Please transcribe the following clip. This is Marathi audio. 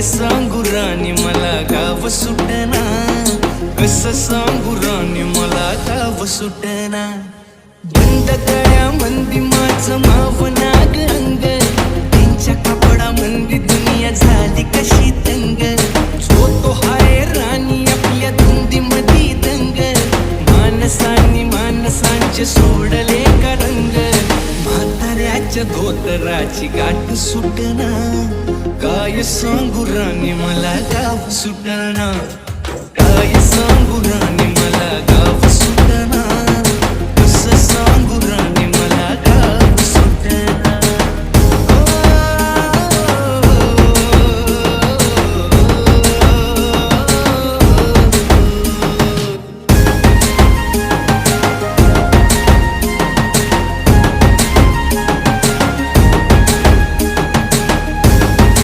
काय सांगू राणी मला गाव सुटना. कस सांगू राणी मला गाव सुटना. बंद कळ्या मंदी माझं माव नाग रंग. त्यांच्या कपडा मंदी दुनिया झाली कशी तंग. जो तो हाय राणी आपल्या धुंदी मधी दंग. माणसांनी माणसांचे सोडले का रंग? म्हाताऱ्याच्या धोतराची गाठ सुटना. काय सांगू राणी मला गाव सुटना.